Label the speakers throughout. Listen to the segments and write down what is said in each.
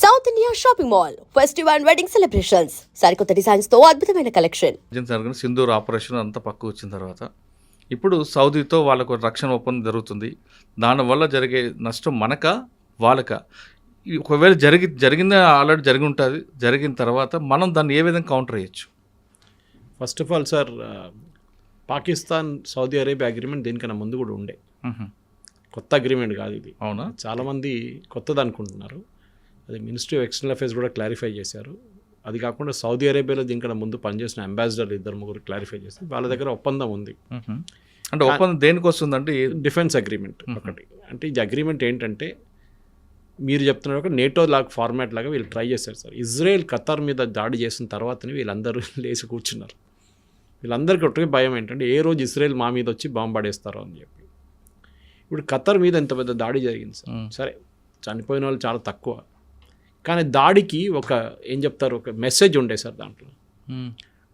Speaker 1: South India shopping mall festival and wedding celebrations సరికొత్త డిజైన్స్తో అద్భుతమైన కలెక్షన్
Speaker 2: సింధూర్ ఆపరేషన్ అంతా పక్క వచ్చిన తర్వాత ఇప్పుడు సౌదీతో వాళ్ళకు రక్షణ ఒప్పందం జరుగుతుంది. దానివల్ల జరిగే నష్టం మనక వాళ్ళక? ఒకవేళ జరిగి జరిగిందే ఆల్రెడీ జరిగి ఉంటుంది జరిగిన తర్వాత మనం దాన్ని ఏ విధంగా కౌంటర్ చేయొచ్చు?
Speaker 3: First of all sir Pakistan Saudi Arabia agreement దీనికన్నా ముందు కూడా ఉండే. కొత్త అగ్రిమెంట్ కాదు ఇది.
Speaker 2: అవునా?
Speaker 3: చాలామంది కొత్తది అనుకుంటున్నారు. అది మినిస్ట్రీ ఆఫ్ ఎక్స్టర్నల్ అఫేర్స్ కూడా క్లారిఫై చేశారు. అది కాకుండా సౌదీ అరేబియాలో దీనికన్నా ముందు పనిచేసిన అంబాసిడర్ ఇద్దరు ముగ్గురు క్లారిఫై చేస్తారు వాళ్ళ దగ్గర ఒప్పందం ఉంది.
Speaker 2: అంటే ఒప్పందం దేనికి వస్తుందంటే
Speaker 3: డిఫెన్స్ అగ్రిమెంట్ ఒకటి. అంటే ఈ అగ్రిమెంట్ ఏంటంటే మీరు చెప్తున్నారు ఒక నేటో లాగా ఫార్మాట్ లాగా వీళ్ళు ట్రై చేశారు సార్. ఇజ్రాయెల్ ఖతార్ మీద దాడి చేసిన తర్వాతనే వీళ్ళందరూ లేచి కూర్చున్నారు. వీళ్ళందరికీ ఒకటే భయం ఏంటంటే ఏ రోజు ఇజ్రాయెల్ మా మీద వచ్చి బాంబు పడేస్తారో అని చెప్పి. ఇప్పుడు ఖతర్ మీద ఎంత పెద్ద దాడి జరిగింది సార్. సరే చనిపోయిన వాళ్ళు చాలా తక్కువ. కానీ దాడికి ఒక ఏం చెప్తారు ఒక మెసేజ్ ఉండే సార్ దాంట్లో.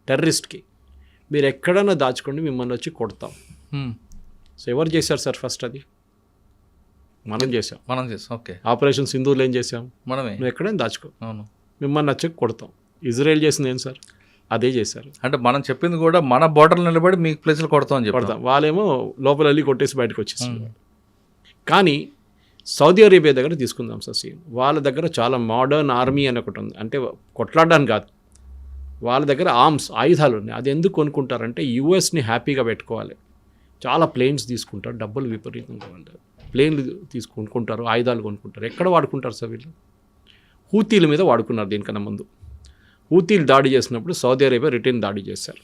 Speaker 3: టెర్రరిస్ట్కి మీరు ఎక్కడైనా దాచుకోండి మిమ్మల్ని వచ్చి కొడతాం. సో ఎవరు చేశారు సార్ ఫస్ట్ అది? మనం చేసాం
Speaker 2: మనం చేస్తాం ఓకే
Speaker 3: ఆపరేషన్ సింధూర్లో ఏం చేసాం
Speaker 2: మనమే.
Speaker 3: నువ్వు ఎక్కడైనా దాచుకో.
Speaker 2: అవును.
Speaker 3: మిమ్మల్ని వచ్చి కొడతాం. ఇజ్రాయెల్ చేసింది ఏం సార్? అదే చేశారు.
Speaker 2: అంటే మనం చెప్పింది కూడా మన బోర్డర్ నిలబడి మీ ప్లేస్లో కొడతాం అని చెప్పి
Speaker 3: వాళ్ళేమో లోపల వెళ్ళి కొట్టేసి బయటకు వచ్చేసారు కానీ సౌదీ అరేబియా దగ్గర తీసుకుందాం సార్ సీన్ వాళ్ళ దగ్గర చాలా మోడర్న్ ఆర్మీ అని ఒకటి ఉంది. అంటే కొట్లాడడానికి కాదు. వాళ్ళ దగ్గర ఆర్మ్స్ ఆయుధాలు ఉన్నాయి. అది ఎందుకు కొనుక్కుంటారంటే యూఎస్ని హ్యాపీగా పెట్టుకోవాలి. చాలా ప్లేన్స్ తీసుకుంటారు. డబ్బులు విపరీతంగా ఉంటారు ప్లేన్లు తీసుకు కొనుక్కుంటారు ఆయుధాలు కొనుక్కుంటారు. ఎక్కడ వాడుకుంటారు సార్ వీళ్ళు? హూతీల మీద వాడుకున్నారు దీనికన్నా ముందు. హూతీలు దాడి చేసినప్పుడు సౌదీ అరేబియా రిటర్న్ దాడి చేశారు.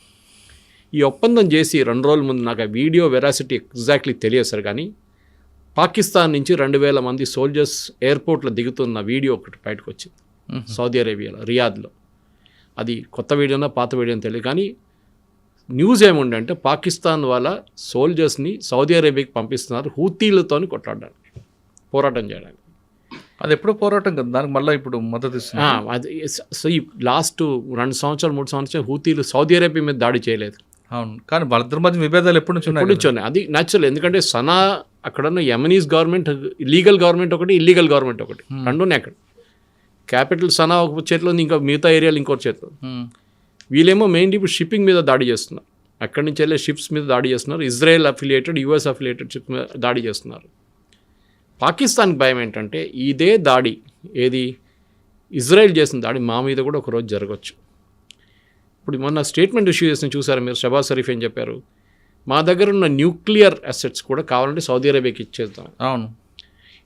Speaker 3: ఈ ఒప్పందం చేసి రెండు రోజుల ముందు నాకు ఆ వీడియో వెరాసిటీ ఎగ్జాక్ట్లీ తెలియదు సార్ కానీ పాకిస్తాన్ నుంచి రెండు వేల మంది సోల్జర్స్ ఎయిర్పోర్ట్లో దిగుతున్న వీడియో ఒకటి బయటకు వచ్చింది. సౌదీ అరేబియాలో రియాద్లో అది కొత్త వీడియోనా పాత వీడియో తెలియదు. కానీ న్యూస్ ఏముండే అంటే పాకిస్తాన్ వాళ్ళ సోల్జర్స్ని సౌదీ అరేబియాకి పంపిస్తున్నారు హూతీలతోని కొట్లాడడానికి పోరాటం చేయడానికి.
Speaker 2: అది ఎప్పుడో పోరాటం కదా దానికి మళ్ళీ ఇప్పుడు మద్దతు ఇస్తుంది
Speaker 3: అది సో ఈ లాస్ట్ రెండు సంవత్సరాలు మూడు సంవత్సరాలు హూతీలు సౌదీ అరేబియా మీద దాడి చేయలేదు.
Speaker 2: అవును. కానీ వాళ్ళిద్దరి మధ్య విభేదాలు ఎప్పటి నుంచి ఉన్నాయి
Speaker 3: ఎప్పటి నుంచోనే అది న్యాచురల్ ఎందుకంటే సనా అక్కడ ఉన్న యమనీస్ గవర్నమెంట్ లీగల్ గవర్నమెంట్ ఒకటి ఇల్లీగల్ గవర్నమెంట్ ఒకటి. రెండు ఉన్నాయి అక్కడ. క్యాపిటల్ సనా ఒక చేతిలో ఉంది ఇంకా మిగతా ఏరియాలు ఇంకో చేతిలో.
Speaker 2: మ్మ్.
Speaker 3: వీళ్ళేమో మెయిన్లీ ఇప్పుడు షిప్పింగ్ మీద దాడి చేస్తున్నారు. అక్కడి నుంచి వెళ్ళే షిప్స్ మీద దాడి చేస్తున్నారు. Israel affiliated US affiliated ship మీద దాడి చేస్తున్నారు. పాకిస్తాన్కి భయం ఏంటంటే ఇదే దాడి ఏది? ఇజ్రాయెల్ చేసిన దాడి మా మీద కూడా ఒకరోజు జరగవచ్చు ఇప్పుడు మొన్న స్టేట్మెంట్ ఇష్యూ చేసిన చూసారు మీరు? షబాజ్ షరీఫ్ ఏం చెప్పారు? మా దగ్గర ఉన్న న్యూక్లియర్ అసెట్స్ కూడా కావాలంటే సౌదీ అరేబియాకి ఇచ్చేద్దాం.
Speaker 2: అవును.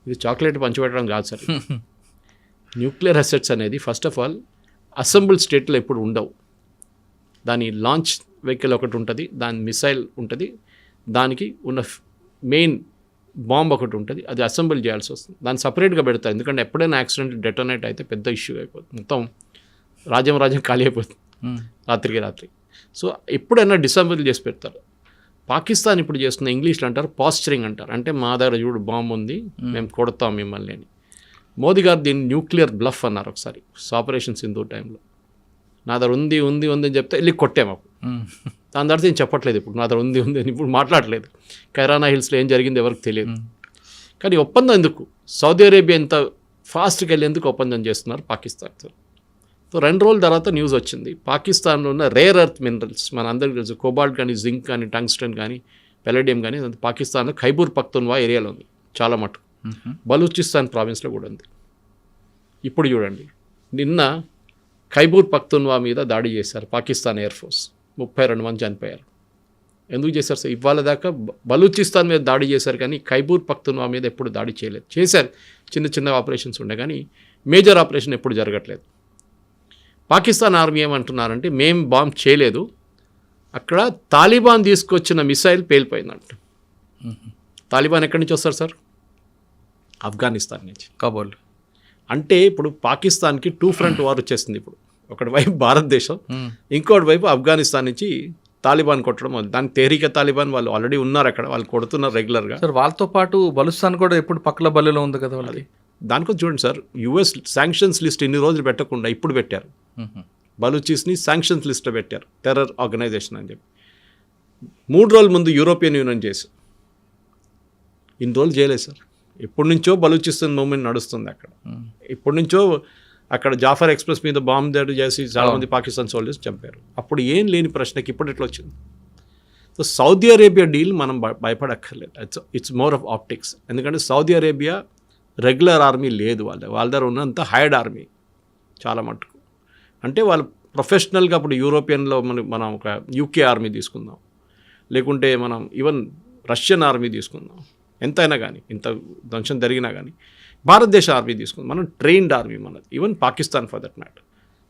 Speaker 3: ఇది చాక్లెట్ పంచిపెట్టడం కాదు సార్. న్యూక్లియర్ అసెట్స్ అనేది ఫస్ట్ ఆఫ్ ఆల్ అసెంబుల్ స్టేట్లో ఎప్పుడు ఉండవు. దాని లాంచ్ వెహికల్ ఒకటి ఉంటుంది దాని మిసైల్ ఉంటుంది దానికి ఉన్న మెయిన్ బాంబ్ ఒకటి ఉంటుంది అది అసెంబుల్ చేయాల్సి వస్తుంది. దాన్ని సపరేట్గా పెడతారు ఎందుకంటే ఎప్పుడైనా యాక్సిడెంట్ డెటోనేట్ అయితే పెద్ద ఇష్యూ అయిపోతుంది. మొత్తం రాజ్యం రాజ్యం ఖాళీ అయిపోతుంది. రాత్రికి రాత్రి. సో ఎప్పుడైనా డిసెంబుల్ చేసి పెడతారు. పాకిస్తాన్ ఇప్పుడు చేస్తున్న ఇంగ్లీష్లో అంటారు పాస్చరింగ్ అంటారు. అంటే మా దగ్గర చూడు బాంబు ఉంది మేము. కొడతాం మిమ్మల్ని అని. మోదీ గారు దీన్ని న్యూక్లియర్ బ్లఫ్ అన్నారు ఒకసారి ఆపరేషన్ సింధు టైంలో. నా దగ్గర ఉంది ఉంది ఉంది అని చెప్తే వెళ్ళి కొట్టాము అప్పుడు. దాని తర్వాత ఏం చెప్పట్లేదు ఇప్పుడు నా దగ్గర ఉంది ఉంది అని ఇప్పుడు మాట్లాడలేదు. కైరానా హిల్స్లో ఏం జరిగింది ఎవరికి తెలియదు. కానీ ఒప్పందం ఎందుకు? సౌదీ అరేబియా ఎంత ఫాస్ట్గా వెళ్ళేందుకు ఒప్పందం చేస్తున్నారు పాకిస్తాన్తో సో రెండు రోజుల తర్వాత న్యూస్ వచ్చింది. పాకిస్తాన్లో ఉన్న రేర్ ఎర్త్ మినరల్స్ మన అందరికీ తెలుసు కోబాల్ట్ కానీ జింక్ కానీ టంగ్స్టన్ కానీ పెలడియం కానీ పాకిస్తాన్లో ఖైబూర్ పఖ్తున్వా ఏరియాలో ఉంది చాలా మటుకు.
Speaker 2: మ్మ్.
Speaker 3: బలూచిస్తాన్ ప్రావిన్స్లో కూడా ఉంది. ఇప్పుడు చూడండి నిన్న ఖైబూర్ పఖ్తున్వా మీద దాడి చేశారు పాకిస్తాన్ ఎయిర్ ఫోర్స్ ముప్పై రెండు మంది చనిపోయారు. ఎందుకు చేశారు సార్? ఇవాళ దాకా బలూచిస్తాన్ మీద దాడి చేశారు కానీ ఖైబూర్ పఖ్తున్వా మీద ఎప్పుడు దాడి చేయలేదు. చేశారు చిన్న చిన్న ఆపరేషన్స్ ఉండే కానీ మేజర్ ఆపరేషన్ ఎప్పుడు జరగట్లేదు. పాకిస్తాన్ ఆర్మీ ఏమంటున్నారంటే మేం బాంబ్ చేయలేదు. అక్కడ తాలిబాన్ తీసుకొచ్చిన మిసైల్ పేలిపోయిందంట. తాలిబాన్ ఎక్కడి నుంచి వస్తారు సార్? ఆఫ్ఘనిస్తాన్ నుంచి.
Speaker 2: కాబోలు.
Speaker 3: అంటే ఇప్పుడు పాకిస్తాన్కి టూ ఫ్రంట్ వార్ వచ్చేసింది ఇప్పుడు. ఒకటి వైపు భారతదేశం
Speaker 2: మ్మ్.
Speaker 3: ఇంకోటి వైపు ఆఫ్ఘనిస్తాన్ నుంచి తాలిబాన్ కొట్టడం. దానికి తేరిక తాలిబాన్ వాళ్ళు ఆల్రెడీ ఉన్నారు అక్కడ. వాళ్ళు కొడుతున్నారు రెగ్యులర్గా.
Speaker 2: సార్ వాళ్ళతో పాటు బలుస్తాన్ కూడా ఎప్పుడు పక్కల బల్లిలో ఉంది కదా వాళ్ళది?
Speaker 3: దానికో చూడండి సార్ యుఎస్ శాంక్షన్స్ లిస్ట్ ఇన్ని రోజులు పెట్టకుండా ఇప్పుడు పెట్టారు. బలూచిస్ని శాంక్షన్స్ లిస్ట్లో పెట్టారు టెర్రర్ ఆర్గనైజేషన్ అని చెప్పి. మూడు రోజుల ముందు యూరోపియన్ యూనియన్ చేసి. ఇన్ని రోజులు చేయలేదు సార్. ఎప్పటి నుంచో బలూచిస్తాన్ మూమెంట్ నడుస్తుంది అక్కడ. ఎప్పటి నుంచో అక్కడ జాఫర్ ఎక్స్ప్రెస్ మీద బాంబు దాడి చేసి చాలామంది పాకిస్తాన్ సోల్జర్స్ చంపారు. అప్పుడు ఏం లేని ప్రశ్నకి ఇప్పుడు ఎట్లా వచ్చింది? సో సౌదీ అరేబియా డీల్ మనం భయపడక్కర్లేదు. It's it's more of optics ఎందుకంటే సౌదీ అరేబియా రెగ్యులర్ ఆర్మీ లేదు వాళ్ళ వాళ్ళ దగ్గర ఉన్నంత హైడ్ ఆర్మీ చాలా మటుకు. అంటే వాళ్ళు ప్రొఫెషనల్గా అప్పుడు యూరోపియన్లో మన మనం ఒక యూకే ఆర్మీ తీసుకుందాం. లేకుంటే మనం ఈవెన్ రష్యన్ ఆర్మీ తీసుకుందాం. ఎంతైనా కానీ ఇంత ధ్వంసం జరిగినా కానీ భారతదేశ ఆర్మీ తీసుకుందాం. మనం ట్రైన్డ్ ఆర్మీ మనది. Even Pakistan for that matter.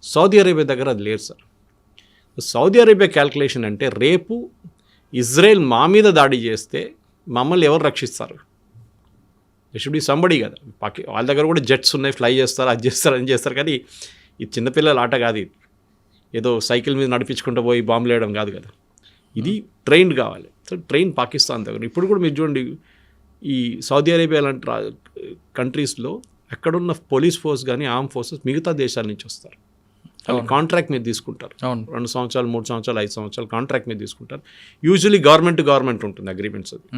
Speaker 3: Saudi Arabia దగ్గర అది లేదు సార్. సౌదీ అరేబియా క్యాల్కులేషన్ అంటే రేపు ఇజ్రాయెల్ మా మీద దాడి చేస్తే మమ్మల్ని ఎవరు రక్షిస్తారు? షుడ్ బి సంబడి కదా. పాకి వాళ్ళ దగ్గర కూడా జెట్స్ ఉన్నాయి ఫ్లై చేస్తారు అది చేస్తారు అని చేస్తారు. కానీ ఇది చిన్నపిల్లల ఆట కాదు ఇది. ఏదో సైకిల్ మీద నడిపించుకుంటూ పోయి బాంబులు వేయడం కాదు కదా. ఇది ట్రైన్డ్ కావాలి. సో ట్రైన్ పాకిస్తాన్ దగ్గర. ఇప్పుడు కూడా మీరు చూడండి ఈ సౌదీ అరేబియా లాంటి కంట్రీస్లో అక్కడున్న పోలీస్ ఫోర్స్ కానీ ఆర్మ్ ఫోర్సెస్ మిగతా దేశాల నుంచి వస్తారు. వాళ్ళు కాంట్రాక్ట్ మీద తీసుకుంటారు. రెండు సంవత్సరాలు మూడు సంవత్సరాలు ఐదు సంవత్సరాలు కాంట్రాక్ట్ మీద తీసుకుంటారు. యూజువలీ గవర్నమెంట్ గవర్నమెంట్ ఉంటుంది అగ్రిమెంట్స్ అది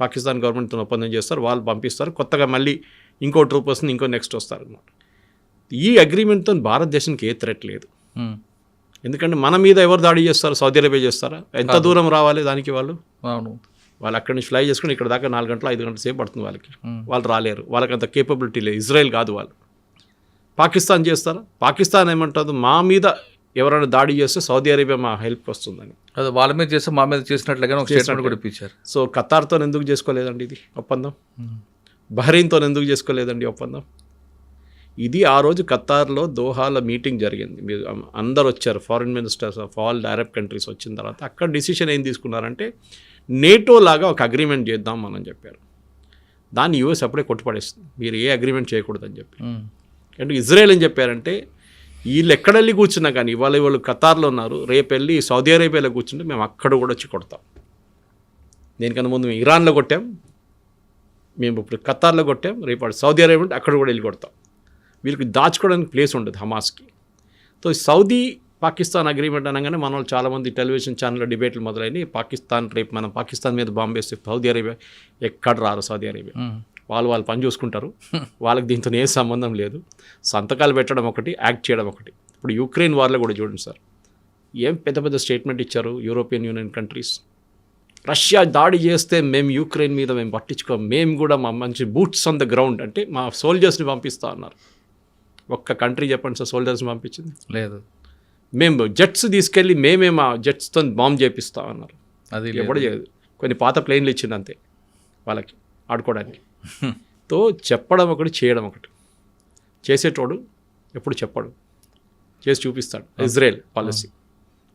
Speaker 3: పాకిస్తాన్ గవర్నమెంట్తో ఒప్పందం చేస్తారు వాళ్ళు పంపిస్తారు కొత్తగా మళ్ళీ ఇంకో ట్రూపర్స్ని ఇంకో నెక్స్ట్ వస్తారు అనమాట ఈ అగ్రిమెంట్తో భారతదేశానికి ఏ థ్రెట్ లేదు. ఎందుకంటే మన మీద ఎవరు దాడి చేస్తారు సౌదీ అరేబియా చేస్తారా? ఎంత దూరం రావాలి దానికి వాళ్ళు?
Speaker 2: అవును.
Speaker 3: వాళ్ళు అక్కడి నుంచి ఫ్లై చేసుకుని ఇక్కడ దాకా నాలుగు గంటలు ఐదు గంటల సేపు పడుతుంది వాళ్ళకి. వాళ్ళు రాలేరు. వాళ్ళకి అంత కేపబిలిటీ లేదు. ఇజ్రాయెల్ కాదు వాళ్ళు. పాకిస్తాన్ చేస్తారా? పాకిస్తాన్ ఏమంటుంది? మా మీద ఎవరైనా దాడి చేస్తే సౌదీ అరేబియా మా హెల్ప్కి వస్తుందని.
Speaker 2: అదే వాళ్ళ మీద చేస్తే మా మీద చేసినట్లుగానే ఒక స్టేట్మెంట్ కూడా ఇప్పించారు.
Speaker 3: సో ఖతార్తో ఎందుకు చేసుకోలేదండి ఇది ఒప్పందం? బహ్రెయిన్తో ఎందుకు చేసుకోలేదండి ఒప్పందం? ఇది ఆ రోజు ఖతార్లో దోహాల మీటింగ్ జరిగింది. మీరు అందరు వచ్చారు. Foreign ministers of all Arab countries వచ్చిన తర్వాత అక్కడ డిసిషన్ ఏం తీసుకున్నారంటే నేటో లాగా ఒక అగ్రిమెంట్ చేద్దాం మనం చెప్పారు. దాన్ని యూఎస్ అప్పుడే కొట్టుపడేస్తుంది మీరు ఏ అగ్రిమెంట్ చేయకూడదని చెప్పి.
Speaker 2: ఉమ్.
Speaker 3: అంటే ఇజ్రాయెల్ ఏం చెప్పారంటే వీళ్ళు ఎక్కడెళ్ళి కూర్చున్నా కానీ ఇవాళ వాళ్ళు ఖతార్లో ఉన్నారు. రేపు వెళ్ళి సౌదీ అరేబియాలో కూర్చుంటే మేము అక్కడ కూడా వచ్చి కొడతాం దేనికన్నా ముందు మేము ఇరాన్లో కొట్టాం. మేము ఇప్పుడు ఖతార్లో కొట్టాం. రేపు సౌదీ అరేబియా ఉంటే అక్కడ కూడా వెళ్ళి కొడతాం. వీళ్ళకి దాచుకోవడానికి ప్లేస్ ఉండదు హమాస్కి. సో సౌదీ పాకిస్తాన్ అగ్రిమెంట్ అనగానే మన వాళ్ళు చాలామంది టెలివిజన్ ఛానల్లో డిబేట్లు మొదలైనవి. పాకిస్తాన్ రేపు మనం పాకిస్తాన్ మీద బాంబేస్తే సౌదీ అరేబియా ఎక్కడ రారు సౌదీ అరేబియా. వాళ్ళు వాళ్ళు పని చూసుకుంటారు. వాళ్ళకి దీంతో ఏ సంబంధం లేదు. సంతకాలు పెట్టడం ఒకటి యాక్ట్ చేయడం ఒకటి. ఇప్పుడు యుక్రెయిన్ వార్లో కూడా చూడండి సార్. ఏం పెద్ద పెద్ద స్టేట్మెంట్ ఇచ్చారు యూరోపియన్ యూనియన్ కంట్రీస్? రష్యా దాడి చేస్తే మేము యూక్రెయిన్ మీద మేము పట్టించుకోం. మేము కూడా మా మంచి బూట్స్ ఆన్ ద గ్రౌండ్ అంటే మా సోల్జర్స్ని పంపిస్తా అన్నారు. ఒక్క కంట్రీ చెప్పండి సార్ సోల్జర్స్ని పంపించింది?
Speaker 2: లేదు.
Speaker 3: మేము జెట్స్ తీసుకెళ్ళి మేమే మా జెట్స్తో బాంబ్ చేపిస్తా అన్నారు.
Speaker 2: అది
Speaker 3: ఎప్పుడు చేయదు కొన్ని పాత ప్లేన్లు ఇచ్చింది అంతే వాళ్ళకి ఆడుకోవడానికి. తో చెప్పడం ఒకటి చేయడం ఒకటి. చేసేటోడు ఎప్పుడు చెప్పడు. చేసి చూపిస్తాడు. Israel policy.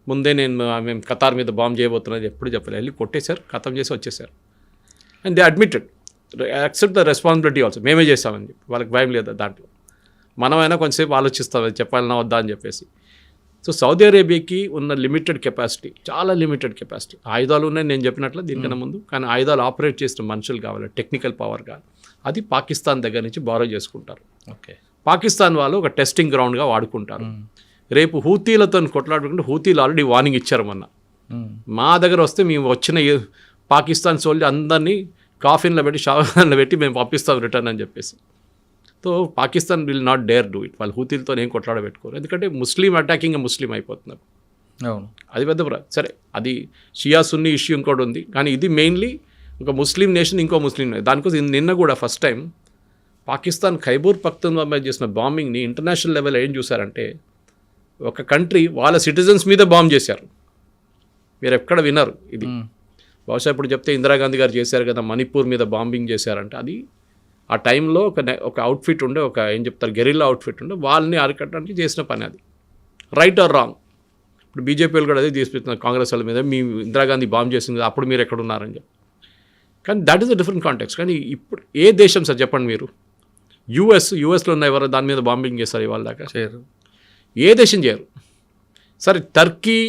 Speaker 3: ముందే నేను మేము ఖతార్ మీద బాంబ్ చేయబోతున్నది ఎప్పుడు చెప్పలేదు. వెళ్ళి కొట్టేశారు ఖతం చేసి వచ్చేసారు and they admitted accept the responsibility also మేమే చేస్తామని చెప్పి. వాళ్ళకి భయం లేదు దాంట్లో? మనమైనా కొంచెంసేపు ఆలోచిస్తాం అది చెప్పాలన్నా వద్దా అని చెప్పేసి. సో సౌదీ అరేబియాకి ఉన్న లిమిటెడ్ కెపాసిటీ చాలా లిమిటెడ్ కెపాసిటీ. ఆయుధాలు ఉన్నాయి నేను చెప్పినట్లు దీనికన్నా ముందు. కానీ ఆయుధాలు ఆపరేట్ చేసిన మనుషులు కావాలి టెక్నికల్ పవర్ కావాలి. అది పాకిస్తాన్ దగ్గర నుంచి బారో చేసుకుంటారు.
Speaker 2: ఓకే.
Speaker 3: పాకిస్తాన్ వాళ్ళు ఒక టెస్టింగ్ గ్రౌండ్గా వాడుకుంటారు. రేపు హూతీలతో కొట్లాడుకుంటే హూతీలు ఆల్రెడీ వార్నింగ్ ఇచ్చారు మొన్న. మా దగ్గర వస్తే మేము వచ్చిన పాకిస్తాన్ సోల్జర్ అందరినీ కాఫిన్లో పెట్టి షావన్లో పెట్టి మేము పంపిస్తాం రిటర్న్ అని చెప్పేసి. So Pakistan will not dare do it వాళ్ళు హూతీలతో ఏం కొట్లాడబెట్టుకోరు. ఎందుకంటే ముస్లిం అటాకింగ్ ముస్లిం అయిపోతున్నారు.
Speaker 2: అవును.
Speaker 3: అది పెద్ద సరే అది షియా సున్నీ ఇష్యూ ఇంకోటి ఉంది. కానీ ఇది మెయిన్లీ ఒక ముస్లిం నేషన్ ఇంకో ముస్లిం దానికోసం నిన్న కూడా ఫస్ట్ టైం పాకిస్తాన్ ఖైబూర్ పఖ్తూన్వా మీద చేసిన బాంబింగ్ని ఇంటర్నేషనల్ లెవెల్ ఏం చూసారంటే ఒక కంట్రీ వాళ్ళ సిటిజన్స్ మీద బాంబ్ చేశారు. మీరు ఎక్కడ వినరు ఇది. బహుశా ఇప్పుడు చెప్తే ఇందిరాగాంధీ గారు చేశారు కదా మణిపూర్ మీద బాంబింగ్ చేశారంటే అది ఆ టైంలో ఒక ఒక అవుట్ఫిట్ ఉండే ఒక ఏం చెప్తారు గెరిల్లా అవుట్ఫిట్ ఉండే వాళ్ళని అరికట్టడానికి చేసిన పని అది. రైట్ ఆర్ రాంగ్ ఇప్పుడు బీజేపీ వాళ్ళు కూడా అదే తీసుకుంటున్నారు కాంగ్రెస్ వాళ్ళ మీద మీ ఇందిరాగాంధీ బాంబ్ చేసింది అప్పుడు మీరు ఎక్కడ ఉన్నారని చెప్పి. కానీ that is a different context కానీ ఇప్పుడు ఏ దేశం సార్ చెప్పండి మీరు? యూఎస్ యూఎస్లో ఉన్న ఎవరు దాని మీద బాంబింగ్ చేస్తారు ఇవాళ దాకా?
Speaker 2: చేయరు.
Speaker 3: ఏ దేశం చేయరు? సరే టర్కీ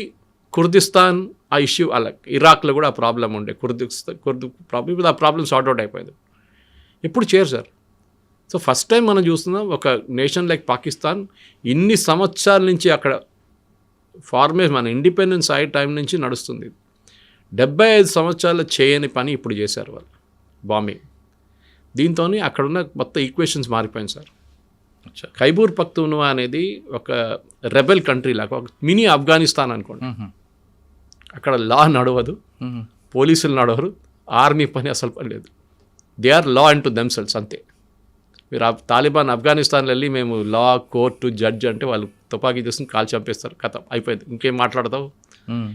Speaker 3: కుర్దిస్తాన్ ఆ ఇష్యూ అలా ఇరాక్లో కూడా ఆ ప్రాబ్లం ఉండే. కుర్దిస్తాన్ కుర్దు ప్రాబ్లం ఇప్పుడు ఆ ప్రాబ్లం సార్ట్ అవుట్ అయిపోయింది. ఎప్పుడు చేయరు సార్. సో ఫస్ట్ టైం మనం చూస్తున్నాం ఒక నేషన్ లైక్ పాకిస్తాన్ ఇన్ని సంవత్సరాల నుంచి అక్కడ ఫార్మేషన్ మన ఇండిపెండెన్స్ అయ్యే టైం నుంచి నడుస్తుంది. డెబ్బై ఐదు సంవత్సరాలు చేయని పని ఇప్పుడు చేశారు వాళ్ళు. బాంబింగ్ దీంతో అక్కడున్న మొత్తం ఈక్వేషన్స్ మారిపోయింది సార్. ఖైబూర్ పఖ్తూన్వా అనేది ఒక రెబెల్ కంట్రీ లాగా ఒక మినీ ఆఫ్ఘనిస్తాన్ అనుకోండి. అక్కడ లా నడవదు. పోలీసులు నడవరు. ఆర్మీ పని అసలు పని లేదు. They are law and to themselves అంతే. మీరు తాలిబాన్ ఆఫ్ఘనిస్తాన్లో వెళ్ళి మేము లా కోర్టు జడ్జ్ అంటే వాళ్ళు తుపాకీ తీసుకుని కాల్ చంపేస్తారు. కథ అయిపోయింది. ఇంకేం మాట్లాడతావు.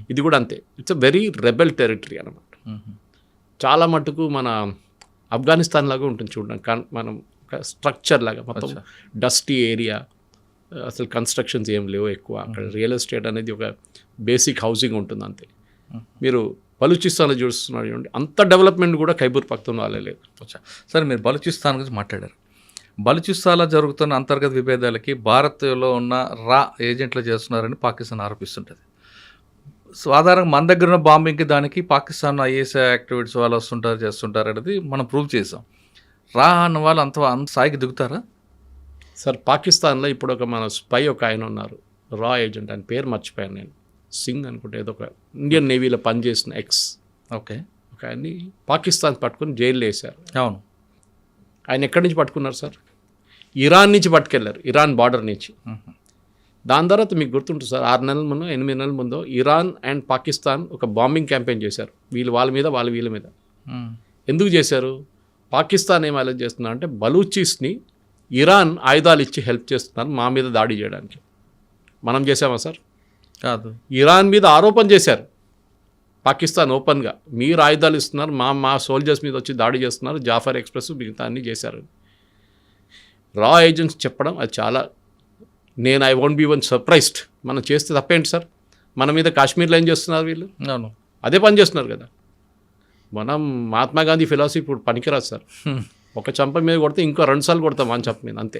Speaker 3: ఇది కూడా అంతే. It's a very rebel territory అనమాట. చాలా మటుకు మన ఆఫ్ఘనిస్తాన్ లాగా ఉంటుంది చూడండి. మనం స్ట్రక్చర్ లాగా మొత్తం. డస్టీ ఏరియా అసలు కన్స్ట్రక్షన్స్ ఏం లేవు ఎక్కువ. అక్కడ రియల్ ఎస్టేట్ అనేది ఒక బేసిక్ హౌసింగ్ ఉంటుంది అంతే మీరు బలూచిస్తాన్లో చూస్తున్నారు చూడండి. అంత డెవలప్మెంట్ కూడా ఖైబూర్ పఖ్తూన్వాలో లేదు
Speaker 2: సరే మీరు బలూచిస్తాన్ గురించి మాట్లాడారు. బలూచిస్తాన్లో జరుగుతున్న అంతర్గత విభేదాలకి భారత్లో ఉన్న రా ఏజెంట్లు చేస్తున్నారని పాకిస్తాన్ ఆరోపిస్తుంటుంది. సాధారణంగా మన దగ్గర ఉన్న బాంబింగ్కి దానికి పాకిస్తాన్ ఐఎస్ యాక్టివిటీస్ వాళ్ళు వస్తుంటారు చేస్తుంటారు అనేది మనం ప్రూవ్ చేసాం రా అన్న వాళ్ళు అంత అంత స్థాయికి దిగుతారా?
Speaker 3: సార్ పాకిస్తాన్లో ఇప్పుడు ఒక మన స్పై ఒక ఆయన ఉన్నారు. రా ఏజెంట్ ఆయన పేరు మర్చిపోయాను నేను. సింగ్ అనుకుంటే ఏదో ఒక ఇండియన్ నేవీలో పనిచేసిన ఎక్స్
Speaker 2: ఓకే
Speaker 3: ఒక ఆయన్ని పాకిస్తాన్ పట్టుకుని జైల్లో వేశారు.
Speaker 2: అవును.
Speaker 3: ఆయన ఎక్కడి నుంచి పట్టుకున్నారు సార్? ఇరాన్ నుంచి పట్టుకెళ్ళారు ఇరాన్ బార్డర్ నుంచి. దాని తర్వాత మీకు గుర్తుంటుంది సార్ ఆరు నెలల ముందు ఎనిమిది నెలల ముందు ఇరాన్ అండ్ పాకిస్తాన్ ఒక బాంబింగ్ క్యాంపెయిన్ చేశారు. వీళ్ళు వాళ్ళ మీద వాళ్ళ వీళ్ళ మీద. ఎందుకు చేశారు? పాకిస్తాన్ ఏం అలర్ట్ చేస్తున్నారు అంటే బలూచిస్ని ఇరాన్ ఆయుధాలు ఇచ్చి హెల్ప్ చేస్తున్నారు మా మీద దాడి చేయడానికి. మనం చేసామా సార్?
Speaker 2: కాదు.
Speaker 3: ఇరాన్ మీద ఆరోపణ చేశారు. పాకిస్తాన్ ఓపెన్గా. మీరు ఆయుధాలు ఇస్తున్నారు మా మా సోల్జర్స్ మీద వచ్చి దాడి చేస్తున్నారు జాఫర్ ఎక్స్ప్రెస్ మిగతా అన్ని చేశారు. రా ఏజెంట్స్ చెప్పడం అది చాలా నేను I won't be one surprised మనం చేస్తే తప్పేంటి సార్? మన మీద కాశ్మీర్లో ఏం చేస్తున్నారు వీళ్ళు?
Speaker 2: అవును.
Speaker 3: అదే పని చేస్తున్నారు కదా. మనం మహాత్మా గాంధీ ఫిలాసఫీ ఇప్పుడు పనికిరాదు సార్. ఒక చంప మీద కొడితే ఇంకో రెండు సార్లు కొడతాం మన చంప మీద అంతే.